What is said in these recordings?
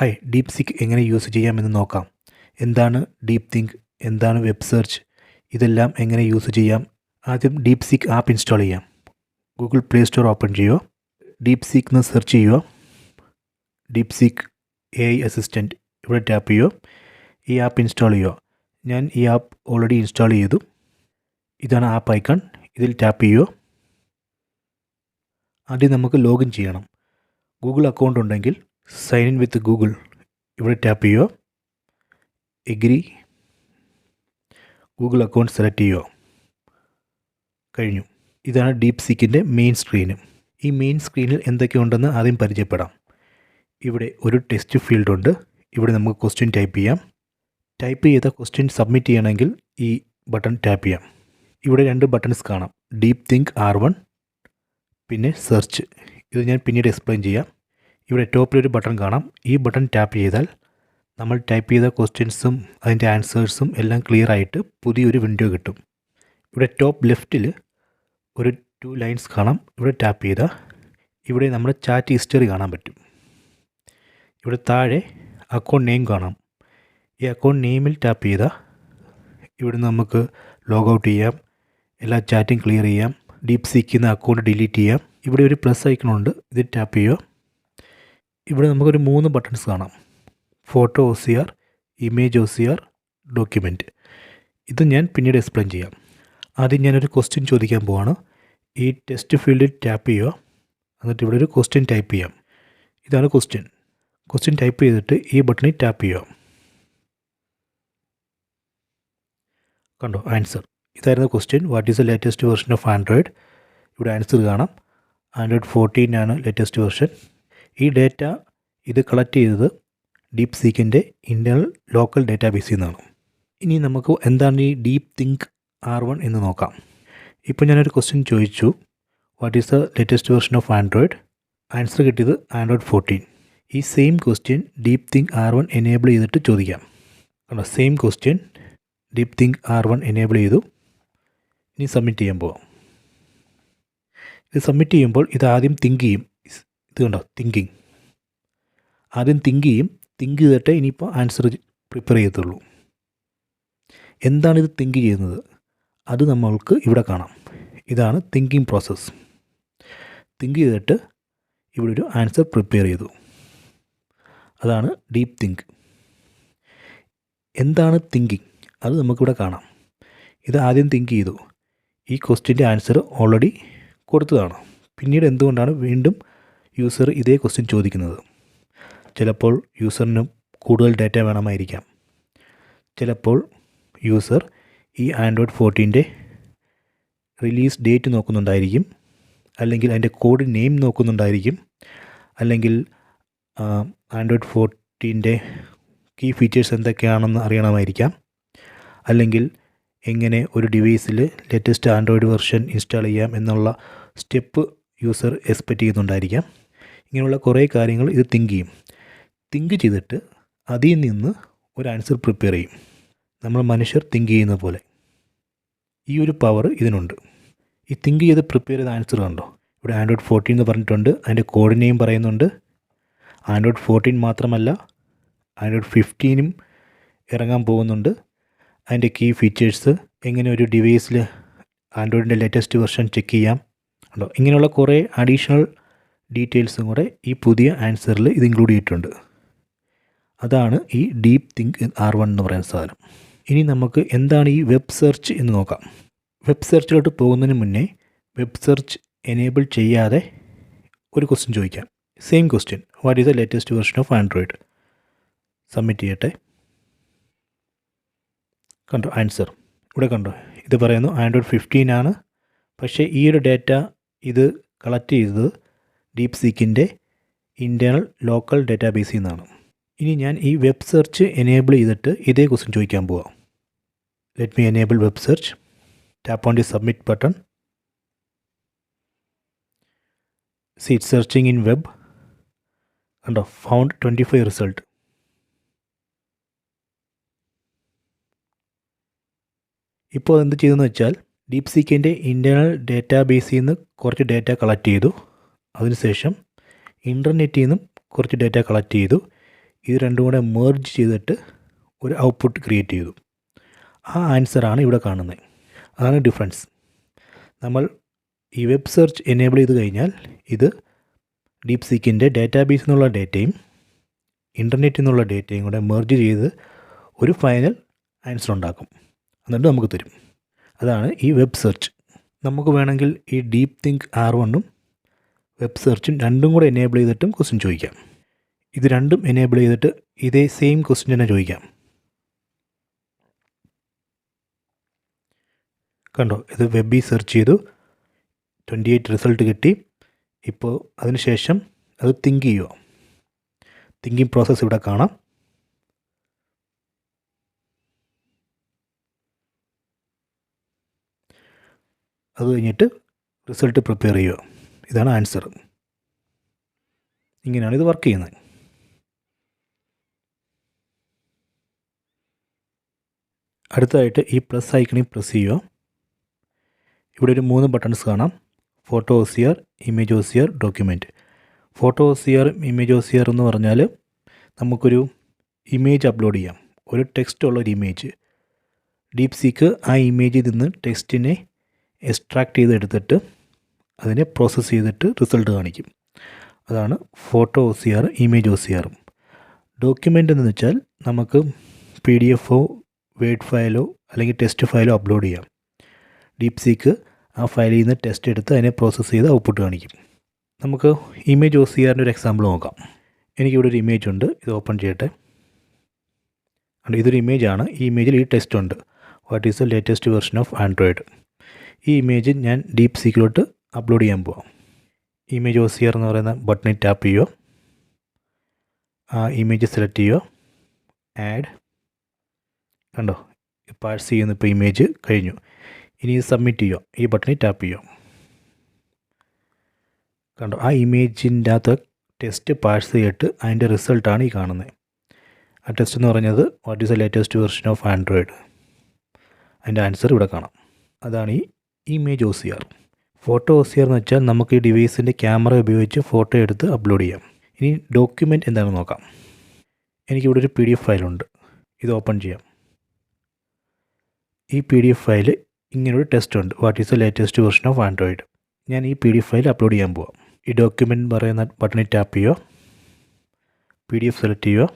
Hi deep സിക്ക് എങ്ങനെ use ചെയ്യാമെന്ന് നോക്കാം. എന്താണ് ഡീപ് തിങ്ക്? എന്താണ് വെബ് സെർച്ച്? ഇതെല്ലാം എങ്ങനെ യൂസ് ചെയ്യാം? ആദ്യം ഡീപ് സിക്ക് ആപ്പ് ഇൻസ്റ്റാൾ ചെയ്യാം. ഗൂഗിൾ പ്ലേ സ്റ്റോർ ഓപ്പൺ ചെയ്യുക ഡീപ് സിക്ക് എന്ന് സെർച്ച് ചെയ്യുക DeepSeek A I assistant ഇവിടെ ടാപ്പ് ചെയ്യുക ഈ ആപ്പ് ഇൻസ്റ്റാൾ ചെയ്യുക ഞാൻ ഈ ആപ്പ് ഓൾറെഡി ഇൻസ്റ്റാൾ ചെയ്തു. ഇതാണ് ആപ്പ് ഐക്കൺ. ഇതിൽ ടാപ്പ് ചെയ്യുക ആദ്യം നമുക്ക് ലോഗിൻ ചെയ്യണം. ഗൂഗിൾ അക്കൗണ്ട് ഉണ്ടെങ്കിൽ സൈൻ ഇൻ വിത്ത് ഗൂഗിൾ ഇവിടെ ടാപ്പ് ചെയ്യുക. എഗ്രി ഗൂഗിൾ അക്കൗണ്ട് സെലക്ട് ചെയ്യുക. കഴിഞ്ഞു. ഇതാണ് ഡീപ് സീക്കിന്റെ മെയിൻ സ്ക്രീന് ഈ മെയിൻ സ്ക്രീനിൽ എന്തൊക്കെയുണ്ടെന്ന് ആദ്യം പരിചയപ്പെടാം. ഇവിടെ ഒരു ടെസ്റ്റ് ഫീൽഡ് ഉണ്ട്. ഇവിടെ നമുക്ക് ക്വസ്റ്റ്യൻ ടൈപ്പ് ചെയ്യാം. ടൈപ്പ് ചെയ്ത ക്വസ്റ്റ്യൻ സബ്മിറ്റ് ചെയ്യണമെങ്കിൽ ഈ ബട്ടൺ ടാപ്പ് ചെയ്യാം. ഇവിടെ രണ്ട് ബട്ടൺസ് കാണാം. ഡീപ് തിങ്ക് ആർ വൺ പിന്നെ സെർച്ച് ഇത് ഞാൻ പിന്നീട് എക്സ്പ്ലെയിൻ ചെയ്യാം. ഇവിടെ ടോപ്പിലൊരു ബട്ടൺ കാണാം. ഈ ബട്ടൺ ടാപ്പ് ചെയ്താൽ നമ്മൾ ടൈപ്പ് ചെയ്ത ക്വസ്റ്റ്യൻസും അതിന്റെ ആൻസേഴ്സും എല്ലാം ക്ലിയർ ആയിട്ട് പുതിയൊരു വിൻഡോ കിട്ടും. ഇവിടെ ടോപ്പ് ലെഫ്റ്റിൽ ഒരു ടു ലൈൻസ് കാണാം. ഇവിടെ ടാപ്പ് ചെയ്താൽ ഇവിടെ നമ്മുടെ ചാറ്റ് ഹിസ്റ്ററി കാണാൻ പറ്റും. ഇവിടെ താഴെ അക്കൗണ്ട് നെയിം കാണാം. ഈ അക്കൗണ്ട് നെയിമിൽ ടാപ്പ് ചെയ്താൽ ഇവിടെ നമുക്ക് ലോഗ് ഔട്ട് ചെയ്യാം. എല്ലാ ചാറ്റും ക്ലിയർ ചെയ്യാം. ഡീപ് സീക്കുന്ന അക്കൗണ്ട് ഡിലീറ്റ് ചെയ്യാം. ഇവിടെ ഒരു പ്ലസ് ഐക്കണുണ്ട് ഇത് ടാപ്പ് ചെയ്യുക. ഇവിടെ നമുക്കൊരു മൂന്ന് ബട്ടൺസ് കാണാം. Photo O C R image O C R document ഇത് ഞാൻ പിന്നീട് എക്സ്പ്ലെയിൻ ചെയ്യാം. ആദ്യം ഞാനൊരു ക്വസ്റ്റ്യൻ ചോദിക്കാൻ പോവാണ്. ഈ ടെസ്റ്റ് ഫീൽഡിൽ ടാപ്പ് ചെയ്യുക. എന്നിട്ട് ഇവിടെ ഒരു ക്വസ്റ്റ്യൻ ടൈപ്പ് ചെയ്യാം. ഇതാണ് ക്വസ്റ്റ്യൻ ക്വസ്റ്റ്യൻ ടൈപ്പ് ചെയ്തിട്ട് ഈ ബട്ടണിൽ ടാപ്പ് ചെയ്യുക. കണ്ടോ? ആൻസർ ഇതായിരുന്നു question what is the latest version of Android ഇവിടെ ആൻസർ കാണാം. ആൻഡ്രോയിഡ് ഫോർട്ടീൻ ആണ് ലേറ്റസ്റ്റ് വെർഷൻ ഈ ഡേറ്റ ഇത് കളക്ട് ചെയ്തത് ഡീപ് സീക്കിന്റെ ഇന്റർണൽ ലോക്കൽ ഡേറ്റാബേസിൽ നിന്നാണ് ഇനി നമുക്ക് എന്താണ് ഈ ഡീപ് തിങ്ക് ആർ വൺ എന്ന് നോക്കാം. ഇപ്പോൾ ഞാനൊരു ക്വസ്റ്റ്യൻ ചോദിച്ചു. What is the latest version of Android answer കിട്ടിയത് ആൻഡ്രോയിഡ് ഫോർട്ടീൻ ഈ same question deep think R one enable ചെയ്തിട്ട് ചോദിക്കാം. കണ്ടോ same question deep think R one enable ചെയ്തു. ഇനി സബ്മിറ്റ് ചെയ്യാൻ പോവാം. ഇത് സബ്മിറ്റ് ചെയ്യുമ്പോൾ ഇത് ആദ്യം തിങ്ക് ചെയ്യും. ഇത് തിങ്കിങ് ആദ്യം തിങ്ക് ചെയ്യും. തിങ്ക് ചെയ്തിട്ടേ ഇനിയിപ്പോൾ ആൻസർ പ്രിപ്പയർ ചെയ്യത്തുള്ളൂ. എന്താണ് തിങ്ക് ചെയ്യുന്നത്? അത് നമ്മൾക്ക് ഇവിടെ കാണാം. ഇതാണ് തിങ്കിങ് പ്രോസസ്സ് തിങ്ക് ചെയ്തിട്ട് ഇവിടെ ഒരു ആൻസർ പ്രിപ്പയർ ചെയ്തു. അതാണ് ഡീപ്പ് തിങ്ക് എന്താണ് തിങ്കിങ് അത് നമുക്കിവിടെ കാണാം. ഇത് ആദ്യം തിങ്ക് ചെയ്തു. ഈ ക്വസ്റ്റ്യന്റെ ആൻസർ ഓൾറെഡി കൊടുത്തതാണ്. പിന്നീട് എന്തുകൊണ്ടാണ് വീണ്ടും യൂസർ ഇതേ ക്വസ്റ്റ്യൻ ചോദിക്കുന്നത്. ചിലപ്പോൾ യൂസറിന് കൂടുതൽ ഡാറ്റ വേണമായിരിക്കാം. ചിലപ്പോൾ യൂസർ ഈ ആൻഡ്രോയിഡ് ഫോർട്ടീന്റെ റിലീസ് ഡേറ്റ് നോക്കുന്നുണ്ടായിരിക്കും. അല്ലെങ്കിൽ അതിന്റെ കോഡ് നെയിം നോക്കുന്നുണ്ടായിരിക്കും. അല്ലെങ്കിൽ ആൻഡ്രോയിഡ് ഫോർട്ടീന്റെ കീ ഫീച്ചേഴ്സ് എന്തൊക്കെയാണെന്ന് അറിയണമായിരിക്കാം. അല്ലെങ്കിൽ എങ്ങനെ ഒരു ഡിവൈസിൽ ലേറ്റസ്റ്റ് ആൻഡ്രോയിഡ് വെർഷൻ ഇൻസ്റ്റാൾ ചെയ്യാം എന്നുള്ള സ്റ്റെപ്പ് യൂസർ എക്സ്പെക്റ്റ് ചെയ്യുന്നുണ്ടായിരിക്കാം. ഇങ്ങനെയുള്ള കുറേ കാര്യങ്ങൾ ഇത് തിങ്ക് ചെയ്യും. തിങ്ക് ചെയ്തിട്ട് അതിൽ നിന്ന് ഒരു ആൻസർ പ്രിപ്പയർ ചെയ്യും. നമ്മൾ മനുഷ്യർ തിങ്ക് ചെയ്യുന്ന പോലെ. ഈ ഒരു പവർ ഇതിനുണ്ട്. ഈ തിങ്ക് ചെയ്ത് പ്രിപ്പയർ ചെയ്ത ആൻസർ കണ്ടോ? ഇവിടെ ആൻഡ്രോയിഡ് ഫോർട്ടീൻ എന്ന് പറഞ്ഞിട്ടുണ്ട്. അതിന്റെ കോഡിനെയും പറയുന്നുണ്ട്. ആൻഡ്രോയിഡ് ഫോർട്ടീൻ മാത്രമല്ല ആൻഡ്രോയിഡ് ഫിഫ്റ്റീനും ഇറങ്ങാൻ പോകുന്നുണ്ട്. അതിന്റെ കീ ഫീച്ചേഴ്സ് എങ്ങനെ ഒരു ഡിവൈസിൽ ആൻഡ്രോയിഡിന്റെ ലേറ്റസ്റ്റ് വെർഷൻ ചെക്ക് ചെയ്യാം. ഉണ്ടോ ഇങ്ങനെയുള്ള കുറേ അഡീഷണൽ ഡീറ്റെയിൽസും കൂടെ ഈ പുതിയ ആൻസറിൽ ഇത് ഇൻക്ലൂഡ് ചെയ്തിട്ടുണ്ട്. അതാണ് ഈ ഡീപ് തിങ്ക് ആർ വൺ എന്ന് പറയുന്ന സാധനം. ഇനി നമുക്ക് എന്താണ് ഈ വെബ് സെർച്ച് എന്ന് നോക്കാം. വെബ് സെർച്ചിലോട്ട് പോകുന്നതിന് മുന്നേ വെബ് സെർച്ച് എനേബിൾ ചെയ്യാതെ ഒരു ക്വസ്റ്റ്യൻ ചോദിക്കാം. Same question what is the latest version of Android submit ചെയ്യട്ടെ. കണ്ടോ ആൻസർ? ഇവിടെ കണ്ടോ? ഇത് പറയുന്നു ആൻഡ്രോയിഡ് ഫിഫ്റ്റീൻ ആണ്. പക്ഷേ ഈ ഒരു ഡേറ്റ ഇത് കളക്ട് ചെയ്തത് ഡീപ് സീക്കിന്റെ ഇന്റേർണൽ ലോക്കൽ ഡേറ്റാബേസിൽ നിന്നാണ് ഇനി ഞാൻ ഈ വെബ് സെർച്ച് എനേബിൾ ചെയ്തിട്ട് ഇതേ ക്വസ്റ്റ്യൻ ചോദിക്കാൻ പോവാം. Let me enable web search tap on the submit button seat searching in web കണ്ടോ? ഫൗണ്ട് ട്വന്റി ഫൈവ് റിസൾട്ട് ഇപ്പോൾ എന്ത് ചെയ്തെന്ന് വെച്ചാൽ ഡീപ് സീക്കിന്റെ ഇന്റേർണൽ ഡേറ്റാബേസിൽ നിന്ന് കുറച്ച് ഡേറ്റ കളക്ട് ചെയ്തു. അതിനുശേഷം ഇന്റർനെറ്റിൽ നിന്നും കുറച്ച് ഡേറ്റ കളക്ട് ചെയ്തു. ഇത് രണ്ടും കൂടെ മെർജ് ചെയ്തിട്ട് ഒരു ഔട്ട്പുട്ട് ക്രിയേറ്റ് ചെയ്തു. ആ ആൻസറാണ് ഇവിടെ കാണുന്നത്. അതാണ് ഡിഫറൻസ് നമ്മൾ ഈ വെബ് സെർച്ച് എനേബിൾ ചെയ്ത് കഴിഞ്ഞാൽ ഇത് ഡീപ് സീക്കിന്റെ ഡാറ്റാബേസിൽ നിന്നുള്ള ഡേറ്റയും ഇന്റർനെറ്റിൽ നിന്നുള്ള ഡേറ്റയും കൂടെ മെർജ് ചെയ്ത് ഒരു ഫൈനൽ ആൻസർ ഉണ്ടാക്കും. എന്നിട്ട് നമുക്ക് തരും. അതാണ് ഈ വെബ് സെർച്ച് നമുക്ക് വേണമെങ്കിൽ ഈ ഡീപ് തിങ്ക് ആർ വണ്ണും വെബ് സെർച്ചും രണ്ടും കൂടെ എനേബിൾ ചെയ്തിട്ടും ക്വസ്റ്റ്യൻ ചോദിക്കാം. ഇത് രണ്ടും എനേബിൾ ചെയ്തിട്ട് ഇതേ സെയിം ക്വസ്റ്റ്യൻ തന്നെ ചോദിക്കാം. കണ്ടോ ഇത് വെബി സെർച്ച് ചെയ്തു. ട്വന്റി എയ്റ്റ് റിസൾട്ട് കിട്ടി ഇപ്പോൾ അതിനുശേഷം അത് തിങ്ക് ചെയ്യുക. തിങ്കിങ് പ്രോസസ്സ് ഇവിടെ കാണാം. അത് കഴിഞ്ഞിട്ട് റിസൾട്ട് പ്രിപ്പയർ ചെയ്യുക. ഇതാണ് ആൻസർ. ഇങ്ങനെയാണ് ഇത് വർക്ക് ചെയ്യുന്നത്. അടുത്തതായിട്ട് ഈ പ്ലസ് ഐക്കണി പ്രസ് ചെയ്യുക. ഇവിടെ ഒരു മൂന്ന് ബട്ടൺസ് കാണാം. Photo OCR image OCR document photo OCR image OCR എന്ന് പറഞ്ഞാൽ നമുക്കൊരു ഇമേജ് അപ്ലോഡ് ചെയ്യാം. ഒരു ടെക്സ്റ്റ് ഉള്ള ഒരു ഇമേജ് ഡീപ് സീക്ക് ആ ഇമേജിൽ നിന്ന് ടെക്സ്റ്റിനെ എക്സ്ട്രാക്ട് ചെയ്തെടുത്തിട്ട് അതിനെ പ്രോസസ്സ് ചെയ്തിട്ട് റിസൾട്ട് കാണിക്കും. അതാണ് photo O C R image O C ആറും ഡോക്യുമെന്റ് എന്ന് വെച്ചാൽ നമുക്ക് പി ഡി എഫോ വേഡ് ഫയലോ അല്ലെങ്കിൽ ടെസ്റ്റ് ഫയലോ അപ്ലോഡ് ചെയ്യാം. ഡീപ് സീക്ക് ആ ഫയലിൽ നിന്ന് ടെസ്റ്റ് എടുത്ത് അതിനെ പ്രോസസ്സ് ചെയ്ത് ഔട്ട്പുട്ട് കാണിക്കും. നമുക്ക് ഇമേജ് ഒ സി ആറിന്റെ ഒരു എക്സാമ്പിൾ നോക്കാം. എനിക്കിവിടെ ഒരു ഇമേജ് ഉണ്ട്. ഇത് ഓപ്പൺ ചെയ്യട്ടെ. അല്ല ഇതൊരു ഇമേജ് ആണ്. ഈ ഇമേജിൽ ഈ ടെസ്റ്റ് ഉണ്ട്. What is the latest version of Android ഈ ഇമേജ് ഞാൻ ഡീപ് സീക്കിലോട്ട് അപ്ലോഡ് ചെയ്യാൻ പോവാം. ഇമേജ് ഓസിയർ എന്ന് പറയുന്ന ബട്ടണിൽ ടാപ്പ് ചെയ്യുക ആ ഇമേജ് സെലക്ട് ചെയ്യുക ആഡ് കണ്ടോ? പാഴ്സ് ചെയ്യുന്ന ഇപ്പോൾ ഇമേജ് കഴിഞ്ഞു. ഇനി സബ്മിറ്റ് ചെയ്യുക ഈ ബട്ടണിൽ ടാപ്പ് ചെയ്യുക കണ്ടോ? ആ ഇമേജിന്റെ അകത്ത് ടെസ്റ്റ് പാഴ്സ് ചെയ്തിട്ട് അതിന്റെ റിസൾട്ടാണ് ഈ കാണുന്നത് ആ ടെസ്റ്റ് എന്ന് പറഞ്ഞത് what is the latest version of Android അതിന്റെ ആൻസർ ഇവിടെ കാണാം. അതാണ് ഈ image O C R photo OCR എന്ന് വെച്ചാൽ നമുക്ക് ഈ ഡിവൈസിന്റെ ക്യാമറ ഉപയോഗിച്ച് ഫോട്ടോ എടുത്ത് അപ്ലോഡ് ചെയ്യാം. ഇനി ഡോക്യുമെന്റ് എന്താണെന്ന് നോക്കാം. എനിക്കിവിടെ ഒരു പി ഡി എഫ് ഫയലുണ്ട്. ഇത് ഓപ്പൺ ചെയ്യാം. ഈ പി ഡി എഫ് ഫയൽ ഇങ്ങനൊരു ടെസ്റ്റ് ഉണ്ട് what is the latest version of Android? ഞാൻ ഈ P D F file upload ചെയ്യാൻ പോവാം. ഈ ഡോക്യുമെന്റ് പറയുന്ന ബട്ടണിൽ ടാപ്പ് ചെയ്യുക പി ഡി എഫ് സെലക്ട് ചെയ്യുക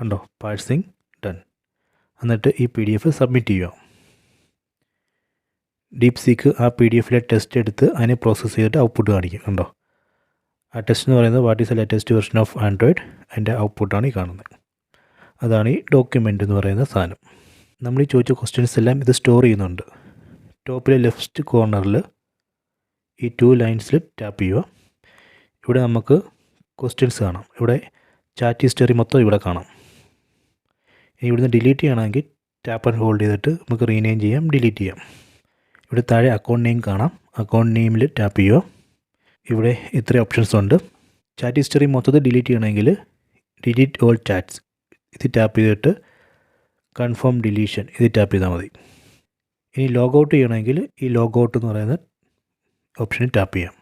കണ്ടോ? Parsing done. എന്നിട്ട് ഈ പി ഡി എഫ് സബ്മിറ്റ് ചെയ്യുക ഡീപ് സീക്ക് ആ പി ഡി എഫിലെ ടെസ്റ്റ് എടുത്ത് അതിനെ പ്രോസസ്സ് ചെയ്തിട്ട് ഔട്ട്പുട്ട് കാണിക്കും കണ്ടോ? ആ ടെസ്റ്റ് എന്ന് പറയുന്നത് what is the latest version of Android അതിന്റെ ഔട്ട്പുട്ടാണ് ഈ കാണുന്നത്. അതാണ് ഈ ഡോക്യുമെന്റ് എന്ന് പറയുന്ന സാധനം. നമ്മൾ ഈ ചോദിച്ച ക്വസ്റ്റ്യൻസ് എല്ലാം ഇത് സ്റ്റോർ ചെയ്യുന്നുണ്ട്. ടോപ്പിലെ ലെഫ്റ്റ് കോർണറിൽ ഈ ടു ലൈൻസിൽ ടാപ്പ് ചെയ്യുക. ഇവിടെ നമുക്ക് ക്വസ്റ്റ്യൻസ് കാണാം. ഇവിടെ ചാറ്റ് ഹിസ്റ്ററി മൊത്തം ഇവിടെ കാണാം. ഇനി ഇവിടുന്ന് ഡിലീറ്റ് ചെയ്യണമെങ്കിൽ ടാപ്പ് ആൻഡ് ഹോൾഡ് ചെയ്തിട്ട് നമുക്ക് റീനെയിം ചെയ്യാം ഡിലീറ്റ് ചെയ്യാം. ഇവിടെ താഴെ അക്കൗണ്ട് നെയിം കാണാം. അക്കൗണ്ട് നെയിമിൽ ടാപ്പ് ചെയ്യുക. ഇവിടെ ഇത്ര ഓപ്ഷൻസ് ഉണ്ട്. ചാറ്റ് ഹിസ്റ്ററി മൊത്തത്തിൽ ഡിലീറ്റ് ചെയ്യണമെങ്കിൽ ഡിലീറ്റ് ഓൾ ചാറ്റ്സ് ഇത് ടാപ്പ് ചെയ്തിട്ട് കൺഫേം ഡിലീഷൻ ഇത് ടാപ്പ് ചെയ്താൽ മതി. ഇനി ലോഗ് ഔട്ട് ചെയ്യണമെങ്കിൽ ഈ ലോഗ് ഔട്ട് എന്ന് പറയുന്ന ഓപ്ഷനിൽ ടാപ്പ് ചെയ്യാം.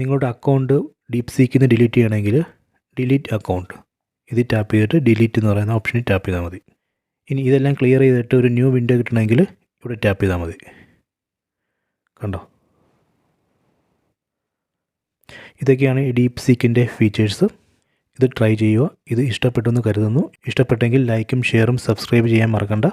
നിങ്ങളുടെ അക്കൗണ്ട് ഡീപ് സീക്കിൽ നിന്ന് ഡിലീറ്റ് ചെയ്യണമെങ്കിൽ ഡിലീറ്റ് അക്കൗണ്ട് ഇത് ടാപ്പ് ചെയ്തിട്ട് ഡിലീറ്റ് എന്ന് പറയുന്ന ഓപ്ഷനിൽ ടാപ്പ് ചെയ്താൽ മതി. ഇനി ഇതെല്ലാം ക്ലിയർ ചെയ്തിട്ട് ഒരു ന്യൂ വിൻഡോ കിട്ടണമെങ്കിൽ ഇവിടെ ടാപ്പ് ചെയ്താൽ മതി. കണ്ടോ? ഇതൊക്കെയാണ് ഡീപ് സീക്കിന്റെ ഫീച്ചേഴ്സ് ഇത് ട്രൈ ചെയ്യുക. ഇത് ഇഷ്ടപ്പെട്ടെന്ന് കരുതുന്നു. ഇഷ്ടപ്പെട്ടെങ്കിൽ ലൈക്കും ഷെയറും സബ്സ്ക്രൈബ് ചെയ്യാൻ മറക്കണ്ട.